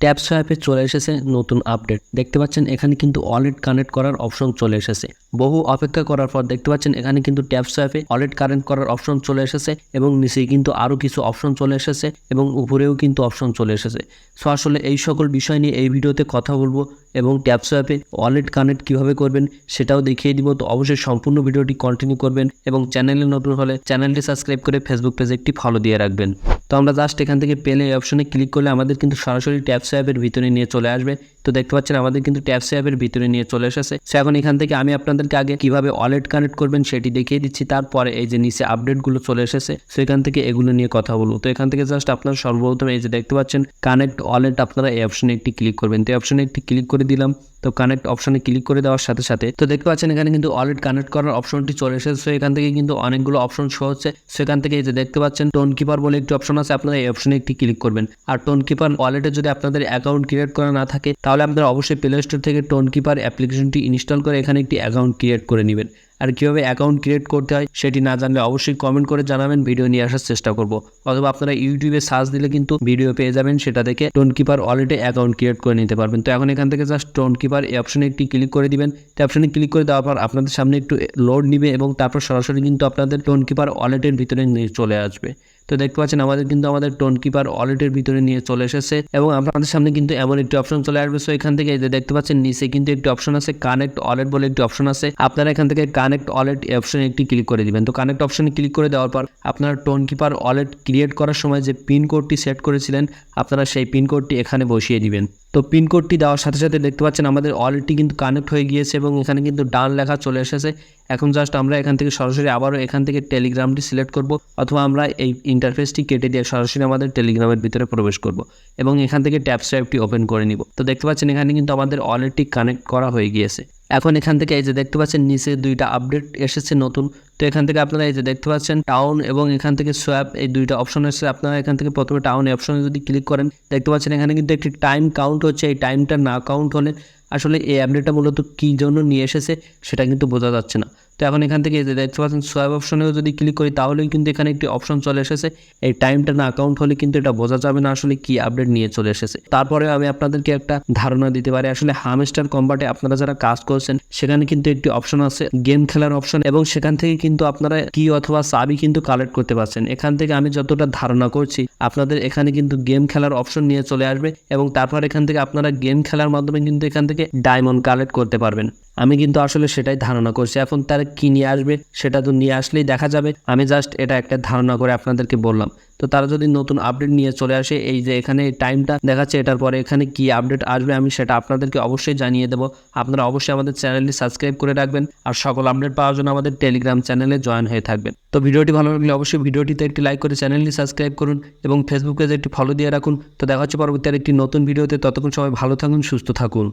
Tap সোয়াপে চলে এসেছে নতুন আপডেট। দেখতে পাচ্ছেন, এখানে কিন্তু ওয়ালেট কানেক্ট করার অপশন চলে এসেছে। বহু অপেক্ষা করার পর দেখতে পাচ্ছেন, এখানে কিন্তু ট্যাপ সোয়াপে ওয়ালেট কানেক্ট করার অপশন চলে এসেছে এবং নিচেই কিন্তু আরও কিছু অপশন চলে এসেছে এবং উপরেও কিন্তু অপশন চলে এসেছে। সো আসলে এই সকল বিষয় নিয়ে এই ভিডিওতে কথা বলব এবং ট্যাপ সোয়াপে ওয়ালেট কানেক্ট কীভাবে করবেন সেটাও দেখিয়ে দিব। তো অবশ্যই সম্পূর্ণ ভিডিওটি কন্টিনিউ করবেন এবং চ্যানেলে নতুন হলে চ্যানেলটি সাবস্ক্রাইব করে ফেসবুক পেজে একটি ফলো দিয়ে রাখবেন। তো আমরা জাস্ট এখান থেকে পেলে অপশনে ক্লিক করলে আমাদের কিন্তু সরাসরি ট্যাপস অ্যাপের ভিতরে নিয়ে চলে আসবে। তো দেখতে পাচ্ছেন আমাদের কিন্তু ট্যাপ সোয়াপের ভিতরে নিয়ে চলে এসেছে। সো এখন এখান থেকে আমি আপনাদেরকে আগে কীভাবে ওয়ালেট কানেক্ট করবেন সেটি দেখিয়ে দিচ্ছি। তারপরে এই যে নিচে আপডেটগুলো চলে এসেছে সো এখান থেকে এগুলো নিয়ে কথা বলব। তো এখান থেকে জাস্ট আপনারা সর্বপ্রথম এই যে দেখতে পাচ্ছেন কানেক্ট ওয়ালেট আপনারা এই অপশনে একটি ক্লিক করবেন। তো এই অপশনে একটি ক্লিক করে দিলাম। তো কানেক্ট অপশনে ক্লিক করে দেওয়ার সাথে সাথে, তো দেখতে পাচ্ছেন এখানে কিন্তু ওয়ালেট কানেক্ট করার অপশনটি চলে এসেছে। সো এখান থেকে কিন্তু অনেকগুলো অপশন শো হচ্ছে। সেখান থেকে এই যে দেখতে পাচ্ছেন টোন কিপার বলে একটি অপশন আছে, আপনারা এই অপশনে একটি ক্লিক করবেন। আর টোন কিপার ওয়ালেটে যদি আপনাদের অ্যাকাউন্ট ক্রিয়েট করা না থাকে, তাহলে আপনারা অবশ্যই প্লে স্টোর থেকে টোন কিপার অ্যাপ্লিকেশনটি ইনস্টল করে এখানে একটি অ্যাকাউন্ট ক্রিয়েট করে নেবেন। আর কীভাবে অ্যাকাউন্ট ক্রিয়েট করতে হয় সেটি না জানলে অবশ্যই কমেন্ট করে জানাবেন ভিডিও নিয়ে আসার চেষ্টা করব। অথবা আপনারা ইউটিউবে সার্চ দিলে কিন্তু ভিডিও পেয়ে যাবেন, সেটা থেকে টোন কিপার ওয়ালেটে অ্যাকাউন্ট ক্রিয়েট করে নিতে পারবেন। তো এখন এখান থেকে জাস্ট টোন কিপার এই অপশনে একটি ক্লিক করে দিবেন। তো অপশনে ক্লিক করে দেওয়ার পর আপনাদের সামনে একটু লোড নিবে এবং তারপর সরাসরি কিন্তু আপনাদের টোন কিপার ওয়ালেটের ভিতরে চলে আসবে। তো দেখতে পাচ্ছেন আমাদের কিন্তু আমাদের টোন কিপার ওয়ালেটের ভিতরে নিয়ে চলে এসেছে এবং আমাদের সামনে কিন্তু এমন একটি অপশন চলে আসবে। সো এখান থেকে দেখতে পাচ্ছেন, নিচে কিন্তু একটি অপশন আছে কানেক্ট ওয়ালেট বলে একটি অপশন আছে। আপনারা এখান থেকে কানেক্ট ওয়ালেট অপশনে একটি ক্লিক করে দিবেন। তো কানেক্ট অপশনে ক্লিক করে দেওয়ার পর আপনারা টোন কিপার ওয়ালেট ক্রিয়েট করার সময় যে পিন কোডটি সেট করেছিলেন, আপনারা সেই পিন কোডটি এখানে বসিয়ে দিবেন। তো পিনকোডটি দেওয়ার সাথে সাথে দেখতে পাচ্ছেন আমাদের অলরেডি কিন্তু কানেক্ট হয়ে গিয়েছে এবং এখানে কিন্তু ডান লেখা চলে এসেছে। এখন জাস্ট আমরা এখান থেকে সরাসরি আবারও এখান থেকে টেলিগ্রামটি সিলেক্ট করব অথবা আমরা এই ইন্টারফেসটি কেটে দিয়ে সরাসরি আমাদের টেলিগ্রামের ভিতরে প্রবেশ করব এবং এখান থেকে ট্যাপ স্ট্রাইপটি ওপেন করে নিব। তো দেখতে পাচ্ছেন এখানে কিন্তু আমাদের অলরেডি কানেক্ট করা হয়ে গিয়েছে। এখন এখান থেকে এই যে দেখতে পাচ্ছেন, নিচে দুইটা আপডেট এসেছে নতুন। তো এখান থেকে আপনারা এই যে দেখতে পাচ্ছেন টাউন এবং এখান থেকে সোয়াপ এই দুইটা অপশন এসেছে। আপনারা এখান থেকে প্রথমে টাউন অপশনে যদি ক্লিক করেন, দেখতে পাচ্ছেন এখানে কিন্তু একটি টাইম কাউন্ট হচ্ছে। এই টাইমটা না কাউন্ট হলে আসলে এই আপডেটটা মূলত কী জন্য নিয়ে এসেছে, সেটা কিন্তু বোঝা যাচ্ছে না। তো এখন এখান থেকে যে দেখতে পাচ্ছেন সোয়াব অপশনেও যদি ক্লিক করি তাহলেও কিন্তু এখানে একটি অপশন চলে এসেছে। এই টাইমটা না অ্যাকাউন্ট হলে কিন্তু এটা বোঝা যাবে না আসলে কি আপডেট নিয়ে চলে এসেছে। তারপরে আমি আপনাদেরকে একটা ধারণা দিতে পারি, আসলে হামস্টার কম্বাটে আপনারা যারা কাজ করছেন, সেখানে কিন্তু একটি অপশন আছে গেম খেলার অপশন এবং সেখান থেকে কিন্তু আপনারা কি অথবা সাবি কিন্তু কালেক্ট করতে পারছেন। এখান থেকে আমি যতটা ধারণা করছি, আপনাদের এখানে কিন্তু গেম খেলার অপশন নিয়ে চলে আসবে এবং তারপর এখান থেকে আপনারা গেম খেলার মাধ্যমে কিন্তু এখান থেকে ডায়মন্ড কালেক্ট করতে পারবেন। আমি কিন্তু আসলে সেটাই ধারণা করছি। এখন তার কি নিয়ে আসবে সেটা তো নিয়ে আসলেই দেখা যাবে। আমি জাস্ট এটা একটা ধারণা করে আপনাদেরকে বললাম। তো তারা যদি নতুন আপডেট নিয়ে চলে আসে, এই যে এখানে টাইমটা দেখাচ্ছে, এটার পরে এখানে কি আপডেট আসবে আমি সেটা আপনাদেরকে অবশ্যই জানিয়ে দেবো। আপনারা অবশ্যই আমাদের চ্যানেলটি সাবস্ক্রাইব করে রাখবেন আর সকল আপডেট পাওয়ার জন্য আমাদের টেলিগ্রাম চ্যানেলে জয়েন হয়ে থাকবেন। তো ভিডিওটি ভালো লাগলে অবশ্যই ভিডিওটিতে একটি লাইক করে চ্যানেলটি সাবস্ক্রাইব করুন এবং ফেসবুক পেজে একটি ফলো দিয়ে রাখুন। তো দেখা হচ্ছে পরবর্তী একটি নতুন ভিডিওতে। ততক্ষণ সবাই ভালো থাকুন, সুস্থ থাকুন।